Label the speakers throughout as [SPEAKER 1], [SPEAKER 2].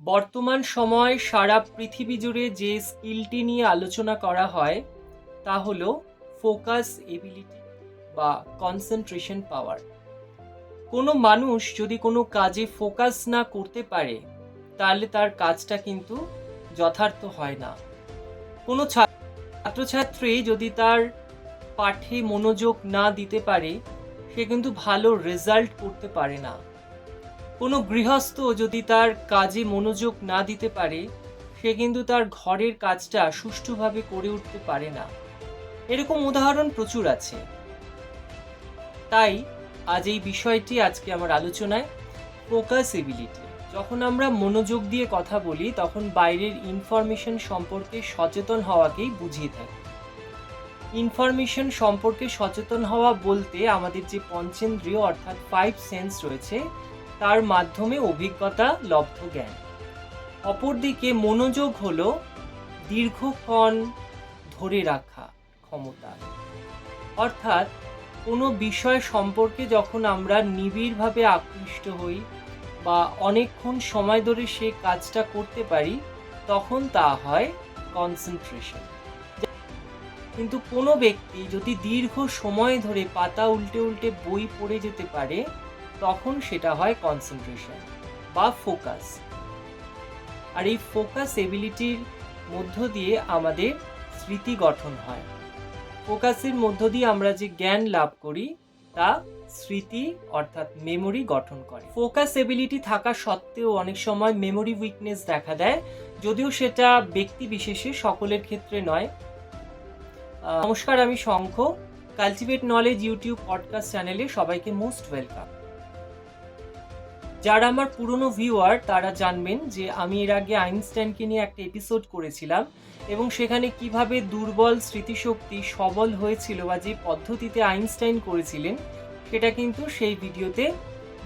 [SPEAKER 1] বর্তমান সময় সারা পৃথিবী জুড়ে যে স্কিলটি নিয়ে আলোচনা করা হয়, তা হলো ফোকাস এবিলিটি বা কনসেন্ট্রেশন পাওয়ার। কোনো মানুষ যদি কোনো কাজে ফোকাস না করতে পারে, তাহলে তার কাজটা কিন্তু যথার্থ হয় না। কোনো ছাত্রছাত্রী যদি তার পাঠে মনোযোগ না দিতে পারে, সে কিন্তু ভালো রেজাল্ট করতে পারে না। কোনো গৃহস্থ যদি তার কাজে মনোযোগ না দিতে পারে, সে কিন্তু তার ঘরের কাজটা সুষ্ঠুভাবে করে উঠতে পারে না। এরকম উদাহরণ প্রচুর আছে। তাই, আজ এই বিষয়টি আজকে আমার আলোচনায় ফোকাস এবিলিটি যখন আমরা মনোযোগ দিয়ে কথা বলি, তখন বাইরের ইনফরমেশন সম্পর্কে সচেতন হওয়াকেই বুঝিয়ে থাকি। ইনফরমেশন সম্পর্কে সচেতন হওয়া বলতে আমাদের যে পঞ্চেন্দ্রিয় অর্থাৎ ফাইভ সেন্স রয়েছে তার মাধ্যমে অভিজ্ঞতা, লব্ধ জ্ঞান। অপরদিকে মনোযোগ হলো দীর্ঘক্ষণ ধরে রাখা ক্ষমতা। অর্থাৎ কোনো বিষয় সম্পর্কে যখন আমরা নিবিড়ভাবে আকৃষ্ট হই বা অনেকক্ষণ সময় ধরে সে কাজটা করতে পারি, তখন তা হয় কনসেন্ট্রেশন কিন্তু কোনো ব্যক্তি যদি দীর্ঘ সময় ধরে পাতা উল্টে উল্টে বই পড়ে যেতে পারে তখন সেটা হয় কনসেন্ট্রেশন বা ফোকাস আর এই ফোকাস এবিলিটির মধ্য দিয়ে আমাদের স্মৃতি গঠন হয়। ফোকাসের মধ্য দিয়ে আমরা যে জ্ঞান লাভ করি, তা স্মৃতি অর্থাৎ মেমোরি গঠন করে। ফোকাস এবিলিটি থাকা সত্ত্বেও অনেক সময় মেমোরি উইকনেস দেখা দেয়, যদিও সেটা ব্যক্তি বিশেষে সকলের ক্ষেত্রে নয়। নমস্কার, আমি Shankha. Cultivate knowledge YouTube podcast চ্যানেলে সবাইকে মোস্ট ওয়েলকাম যারা আমার পুরনো ভিউয়ার তারা জানবেন যে আমি এর আগে আইনস্টাইনকে নিয়ে একটা এপিসোড করেছিলাম এবং সেখানে কীভাবে দুর্বল স্মৃতিশক্তি সবল হয়েছিল বা যে পদ্ধতিতে আইনস্টাইন করেছিলেন, সেটা কিন্তু সেই ভিডিওতে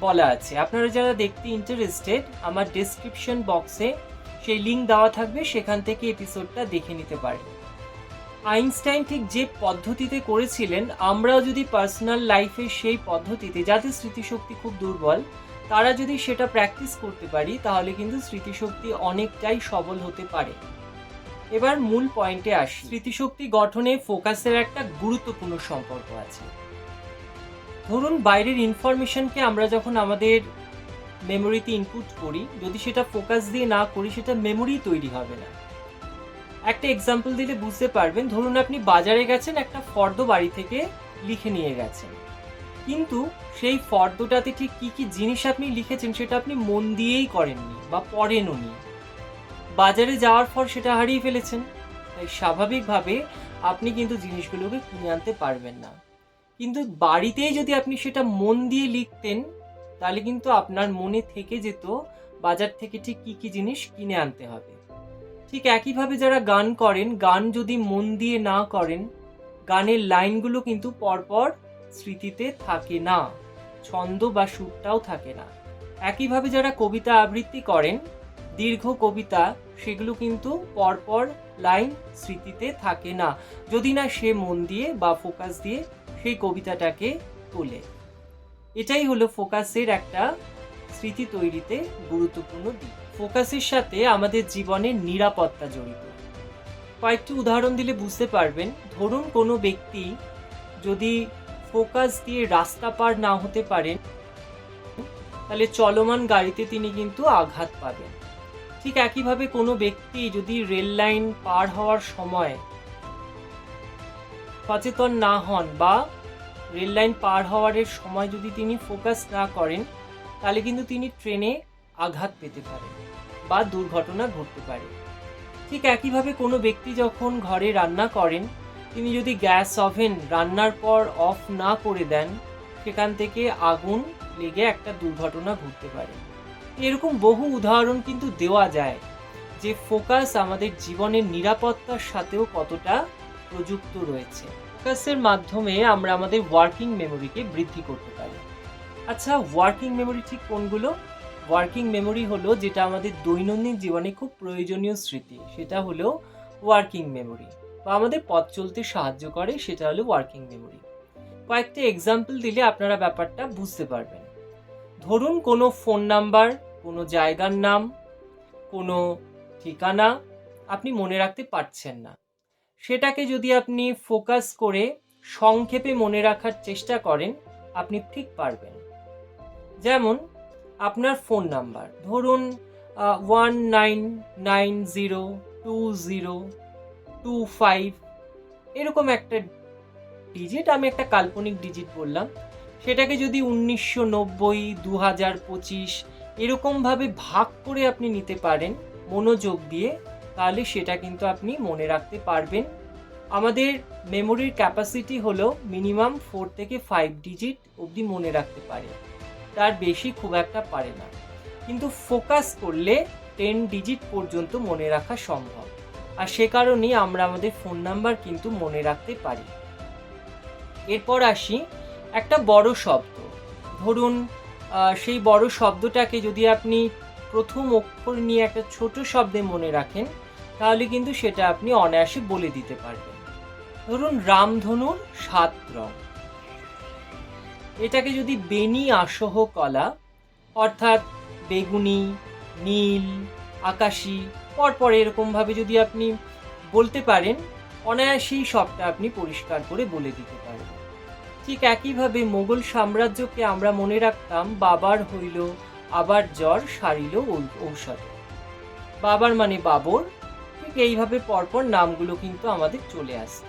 [SPEAKER 1] বলা আছে। আপনারা যারা দেখতে ইন্টারেস্টেড আমার ডেসক্রিপশন বক্সে সেই লিঙ্ক দেওয়া থাকবে, সেখান থেকে এপিসোডটা দেখে নিতে পারেন। আইনস্টাইন ঠিক যে পদ্ধতিতে করেছিলেন, আমরাও যদি পার্সোনাল লাইফে সেই পদ্ধতিতে যাদের স্মৃতিশক্তি খুব দুর্বল তারা যদি সেটা প্র্যাকটিস করতে পারি, তাহলে কিন্তু স্মৃতিশক্তি অনেকটাই সবল হতে পারে। এবার মূল পয়েন্টে আসি। স্মৃতিশক্তি গঠনে ফোকাসের একটা গুরুত্বপূর্ণ সম্পর্ক আছে। ধরুন, বাইরের ইনফরমেশনকে আমরা যখন আমাদের মেমোরিতে ইনপুট করি, যদি সেটা ফোকাস দিয়ে না করি, সেটা মেমোরি তৈরি হবে না। একটা এক্সাম্পল দিলে বুঝতে পারবেন, ধরুন আপনি বাজারে গেছেন, একটা ফর্দ বাড়ি থেকে লিখে নিয়ে গেছেন। কিন্তু সেই ফর্দটাতে ঠিক কী কী জিনিস আপনি লিখেছেন সেটা আপনি মন দিয়েই করেননি বা পড়েনও নি। বাজারে যাওয়ার পর সেটা হারিয়ে ফেলেছেন। তাই স্বাভাবিকভাবে আপনি কিন্তু জিনিসগুলোকে কিনে আনতে পারবেন না। কিন্তু বাড়িতেই যদি আপনি সেটা মন দিয়ে লিখতেন, তাহলে কিন্তু আপনার মনে থেকে যেত বাজার থেকে ঠিক কী কী জিনিস কিনে আনতে হবে। ঠিক একইভাবে যারা গান করেন, গান যদি মন দিয়ে না করেন, গানের লাইনগুলো কিন্তু পরপর স্মৃতিতে থাকে না, ছন্দ বা সুরটাও থাকে না। একইভাবে যারা কবিতা আবৃত্তি করেন, দীর্ঘ কবিতা, সেগুলো কিন্তু পরপর লাইন স্মৃতিতে থাকে না। যদি না সে মন দিয়ে বা ফোকাস দিয়ে সেই কবিতাটাকে তোলে। এটাই হলো ফোকাসের একটা স্মৃতি তৈরিতে গুরুত্বপূর্ণ দিক। ফোকাসের সাথে আমাদের জীবনের নিরাপত্তা জড়িত। কয়েকটি উদাহরণ দিলে বুঝতে পারবেন, ধরুন কোনো ব্যক্তি যদি ফোকাস দিয়ে রাস্তা পার না হতে পারেন, তাহলে চলমান গাড়িতে তিনি কিন্তু আঘাত পাবেন। ঠিক একইভাবে কোনো ব্যক্তি যদি রেল লাইন পার হওয়ার সময় সচেতন না হন বা রেল লাইন পার হওয়ার সময় যদি তিনি ফোকাস না করেন, তাহলে কিন্তু তিনি ট্রেনে আঘাত পেতে পারেন বা দুর্ঘটনা ঘটতে পারে। ঠিক একইভাবে কোনো ব্যক্তি যখন ঘরে রান্না করেন তিনি যদি গ্যাস ওভেন রান্নার পর অফ না করে দেন, সেখান থেকে আগুন লেগে একটা দুর্ঘটনা ঘটতে পারে। এরকম বহু উদাহরণ কিন্তু দেওয়া যায়, যে ফোকাস আমাদের জীবনের নিরাপত্তার সাথেও কতটা প্রযুক্ত রয়েছে। ফোকাসের মাধ্যমে আমরা আমাদের ওয়ার্কিং মেমোরিকে বৃদ্ধি করতে পারি। আচ্ছা ওয়ার্কিং মেমোরি ঠিক কোনগুলো? ওয়ার্কিং মেমোরি হলো যেটা আমাদের দৈনন্দিন জীবনে খুব প্রয়োজনীয় স্মৃতি, সেটা হলো ওয়ার্কিং মেমোরি বা আমাদের পথ চলতে সাহায্য করে, সেটা হলো ওয়ার্কিং মেমোরি কয়েকটি এক্সাম্পল দিলে আপনারা ব্যাপারটা বুঝতে পারবেন। ধরুন কোনো ফোন নাম্বার কোনো জায়গার নাম, কোনো ঠিকানা আপনি মনে রাখতে পারছেন না। সেটাকে যদি আপনি ফোকাস করে সংক্ষেপে মনে রাখার চেষ্টা করেন, আপনি ঠিক পারবেন। যেমন আপনার ফোন নাম্বার ধরুন one nine nine zero two zero two five এরকম একটা ডিজিট আমি একটা কাল্পনিক ডিজিট বললাম। সেটাকে যদি উনিশশো নব্বই দু হাজার পঁচিশ এরকমভাবে ভাগ করে আপনি নিতে পারেন মনোযোগ দিয়ে, তাহলে সেটা কিন্তু আপনি মনে রাখতে পারবেন। আমাদের মেমোরির ক্যাপাসিটি হলো মিনিমাম ফোর থেকে ফাইভ ডিজিট অবধি মনে রাখতে পারে। তার বেশি খুব একটা পারে না। কিন্তু ফোকাস করলে টেন ডিজিট পর্যন্ত মনে রাখা সম্ভব। আর সে কারণেই আমরা আমাদের ফোন নাম্বার কিন্তু মনে রাখতে পারি। এরপর আসি একটা বড় শব্দ। ধরুন সেই বড় শব্দটাকে যদি আপনি প্রথম অক্ষর নিয়ে একটা ছোট শব্দে মনে রাখেন, তাহলে কিন্তু সেটা আপনি অনায়াসে বলে দিতে পারবেন। ধরুন, রামধনুর সাত রং। এটাকে যদি বেনি আসহ কলা অর্থাৎ বেগুনি, নীল আকাশি, পরপর এরকমভাবে যদি আপনি বলতে পারেন, অনায়াসেই সবটা আপনি পরিষ্কার করে বলে দিতে পারবেন। ঠিক একইভাবে মোগল সাম্রাজ্যকে আমরা মনে রাখতাম, বাবার হইল আবার জ্বর, সারিল ঔষধ। বাবার মানে বাবর, ঠিক এইভাবে পরপর নামগুলো কিন্তু আমাদের চলে আসতো।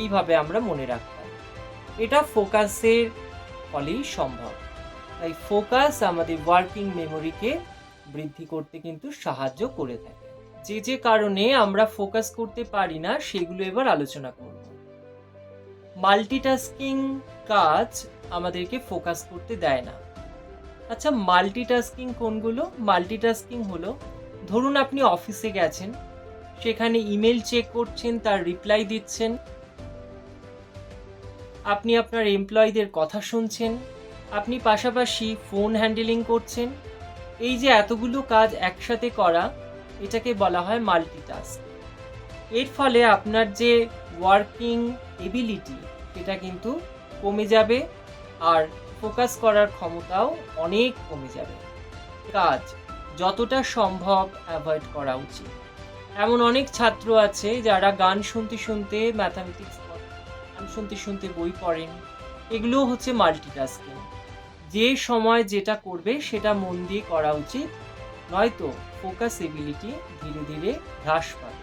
[SPEAKER 1] এইভাবে আমরা মনে রাখতাম। এটা ফোকাসের ফলেই সম্ভব। তাই ফোকাস আমাদের ওয়ার্কিং মেমোরিকে বৃদ্ধি করতে কিন্তু সাহায্য করে থাকে। যে যে কারণে আমরা ফোকাস করতে পারি না, সেগুলো এবার আলোচনা করব। মাল্টিটাস্কিং কাজ আমাদেরকে ফোকাস করতে দেয় না। আচ্ছা মাল্টিটাস্কিং কোনগুলো? মাল্টিটাস্কিং হলো, ধরুন আপনি অফিসে গেছেন, সেখানে ইমেল চেক করছেন, তার রিপ্লাই দিচ্ছেন। আপনি আপনার এমপ্লয়ীদের কথা শুনছেন, আপনি পাশাপাশি ফোন হ্যান্ডেলিং করছেন এই যে এতগুলো কাজ একসাথে করা, এটাকে বলা হয় মাল্টিটাস্ক এর ফলে আপনার যে ওয়ার্কিং এবিলিটি এটা কিন্তু কমে যাবে আর ফোকাস করার ক্ষমতাও অনেক কমে যাবে। কাজ যতটা সম্ভব অ্যাভয়েড করা উচিত। এমন অনেক ছাত্র আছে যারা গান শুনতে শুনতে ম্যাথামেটিক্স গান শুনতে শুনতে বই পড়েন, এগুলোও হচ্ছে মাল্টিটাস্কিং যে সময় যেটা করবে সেটা মন দিয়ে করা উচিত, নয়তো ফোকাস এবিলিটি ধীরে ধীরে হ্রাস পায়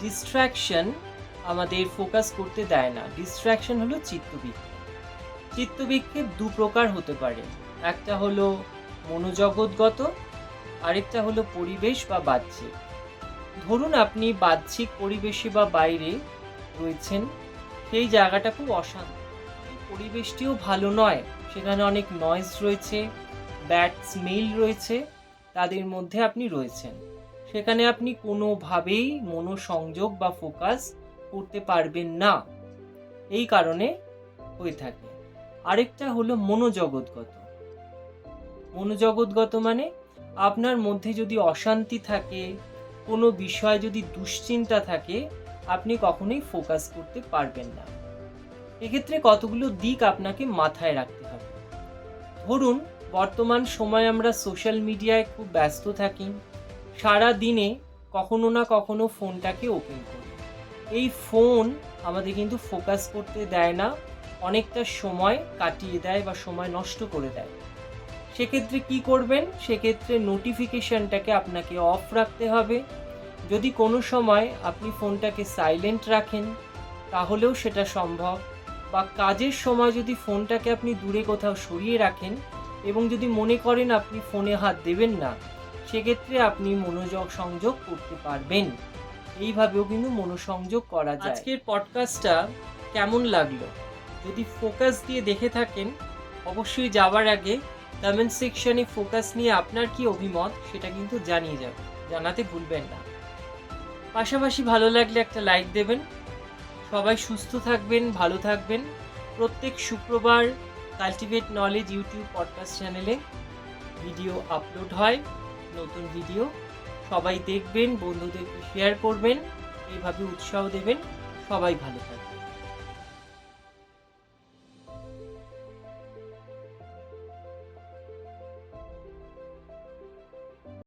[SPEAKER 1] ডিস্ট্র্যাকশন আমাদের ফোকাস করতে দেয় না। ডিস্ট্র্যাকশন হলো চিত্তবিক্ষেপ। চিত্তবিক্ষেপ দু প্রকার হতে পারে। একটা হলো মনোজগৎগত, আরেকটা হলো পরিবেশ বা বাহ্যিক। ধরুন আপনি বাহ্যিক পরিবেশে বা বাইরে রয়েছেন, সেই জায়গাটা খুব অশান্ত। পরিবেশটিও ভালো নয়। সেখানে অনেক নয়েজ রয়েছে ব্যাড স্মেল রয়েছে, তাদের মধ্যে আপনি রয়েছেন। সেখানে আপনি কোনোভাবেই মনোসংযোগ বা ফোকাস করতে পারবেন না। এই কারণে হয়ে থাকে। আরেকটা হলো মনোজগৎগত। মনোজগৎগত মানে আপনার মধ্যে যদি অশান্তি থাকে, কোনো বিষয়ে যদি দুশ্চিন্তা থাকে, আপনি কখনোই ফোকাস করতে পারবেন না। এক্ষেত্রে কতগুলো দিক আপনাকে মাথায় রাখতে হবে। ধরুন, বর্তমান সময় আমরা সোশ্যাল মিডিয়ায় খুব ব্যস্ত থাকি। সারা দিনে কখনো না কখনো ফোনটাকে ওপেন করি। এই ফোন আমাদের কিন্তু ফোকাস করতে দেয় না, অনেকটা সময় কাটিয়ে দেয় বা সময় নষ্ট করে দেয়। সেক্ষেত্রে কি করবেন? সেক্ষেত্রে নোটিফিকেশনটাকে আপনাকে অফ রাখতে হবে। যদি কোনো সময় আপনি ফোনটাকে সাইলেন্ট রাখেন, তাহলেও সেটা সম্ভব। বা কাজের সময় যদি ফোনটাকে আপনি দূরে কোথাও সরিয়ে রাখেন এবং যদি মনে করেন আপনি ফোনে হাত দেবেন না, সেক্ষেত্রে আপনি মনোযোগ সংযোগ করতে পারবেন। এইভাবেও কিন্তু মনোসংযোগ করা যায়। আজকের পডকাস্টটা কেমন লাগল? যদি ফোকাস দিয়ে দেখে থাকেন, অবশ্যই যাওয়ার আগে কমেন্ট সেকশনে ফোকাস নিয়ে আপনার কি অভিমত, সেটা কিন্তু জানিয়ে যাবে। জানাতে ভুলবেন না। পাশাপাশি ভালো লাগলে একটা লাইক দেবেন। সবাই সুস্থ থাকবেন, ভালো থাকবেন। প্রত্যেক শুক্রবার কালটিভেট নলেজ ইউটিউব পডকাস্ট চ্যানেলে ভিডিও আপলোড হয়, নতুন ভিডিও সবাই দেখবেন, বন্ধুদেরকে শেয়ার করবেন, এইভাবে উৎসাহ দেবেন। সবাই ভালো থাকবেন।